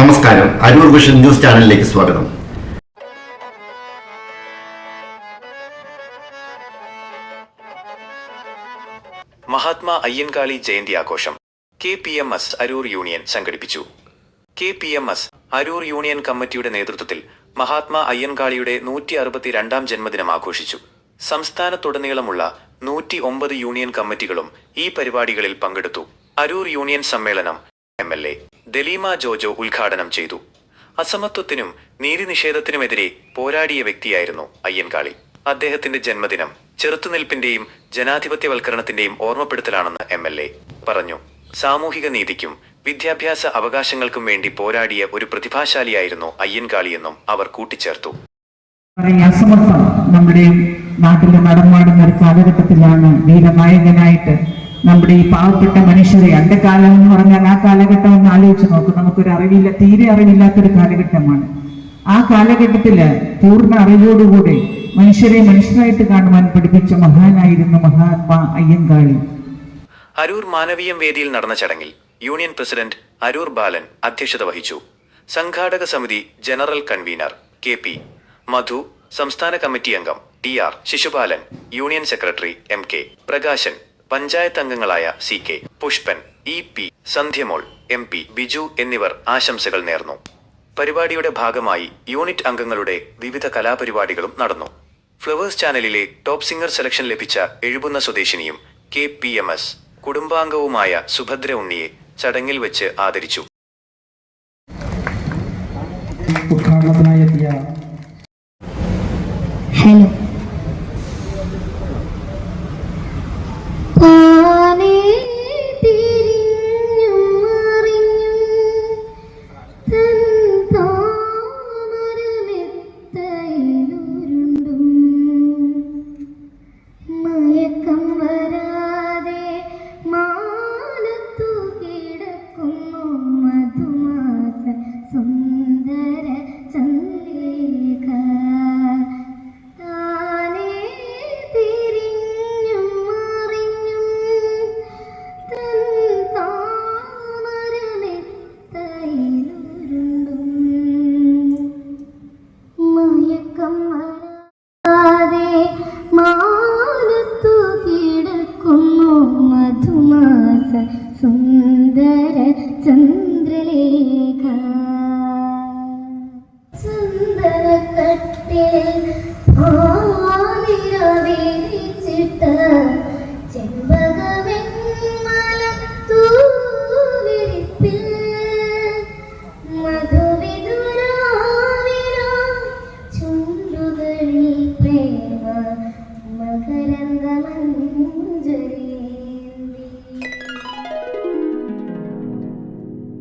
നമസ്കാരം. Aroor vision news ചാനലിലേക്ക് സ്വാഗതം. മഹാത്മാ അയ്യൻകാളി ജയന്തി ആഘോഷം. K P M S Aroor union സംഘടിപ്പിച്ചു. K P M S Aroor union കമ്മിറ്റിയുടെ നേതൃത്വത്തിൽ മഹാത്മാ അയ്യൻകാളിയുടെ നൂറ്റി അറുപത്തിരണ്ടാം ജന്മദിനം ആഘോഷിച്ചു. സംസ്ഥാനത്തുടനീളമുള്ള നൂറ്റി ഒമ്പത് യൂണിയൻ കമ്മിറ്റികളും ഈ പരിപാടികളിൽ പങ്കെടുത്തു. അരൂർ യൂണിയൻ സമ്മേളനം M L A. Daleema Jojo ഉദ്ഘാടനം ചെയ്തു. അസമത്വത്തിനും നീതിനിഷേധത്തിനുമെതിരെ പോരാടിയ വ്യക്തിയായിരുന്നു അയ്യൻകാളി അദ്ദേഹത്തിന്റെ ജന്മദിനം ചെറുത്തുനിൽപ്പിന്റെയും ജനാധിപത്യവൽക്കരണത്തിന്റെയും ഓർമ്മപ്പെടുത്തലാണെന്ന് എം എൽ എ പറഞ്ഞു. സാമൂഹിക നീതിക്കും വിദ്യാഭ്യാസ അവകാശങ്ങൾക്കും വേണ്ടി പോരാടിയ ഒരു പ്രതിഭാശാലിയായിരുന്നു അയ്യൻകാളിയെന്നും അവർ കൂട്ടിച്ചേർത്തു. അസമത്വം നമ്മുടെ നാട്ടിൽ നടമാടുന്ന ഒരു കാലഘട്ടത്തിലാണ് വീരനായകനായിട്ട് നമ്മുടെ ഈ പാവപ്പെട്ട മനുഷ്യരെ അന്റെ കാലം എന്ന് പറഞ്ഞാൽ ആ കാലഘട്ടം ഒന്ന് ആലോചിച്ച് നോക്കും. നമുക്കൊരു അറിവില്ല തീരെ അറിവില്ലാത്തൊരു കാലഘട്ടമാണ്. ആ കാലഘട്ടത്തിൽ പൂർണ അറിവോടുകൂടി മനുഷ്യരെ മനുഷ്യരായിട്ട് കാണുവാൻ പഠിപ്പിച്ച മഹാനായിരുന്നു മഹാത്മാ അയ്യങ്കാളി. അരൂർ മാനവീയം വേദിയിൽ നടന്ന ചടങ്ങിൽ യൂണിയൻ പ്രസിഡന്റ് അരൂർ ബാലൻ അധ്യക്ഷത വഹിച്ചു. സംഘാടക സമിതി general convener K P Madhu സംസ്ഥാന കമ്മിറ്റി അംഗം T R Sisupalan union secretary M K Prakashan panchayat അംഗങ്ങളായ C K Pushpan E P Sandhyamol M P Biju എന്നിവർ ആശംസകൾ നേർന്നു. പരിപാടിയുടെ ഭാഗമായി യൂണിറ്റ് അംഗങ്ങളുടെ വിവിധ കലാപരിപാടികളും നടന്നു. ഫ്ലവേഴ്സ് ചാനലിലെ ടോപ്പ് സിംഗർ സെലക്ഷൻ ലഭിച്ച എഴുപുന്ന സ്വദേശിനിയും കെ പി എം എസ് കുടുംബാംഗവുമായ സുഭദ്ര ഉണ്ണിയെ ചടങ്ങിൽ വെച്ച് ആദരിച്ചു. ഹലോ. സുന്ദര ചന്ദ്രലേഖ. സുന്ദര കട്ടിലേ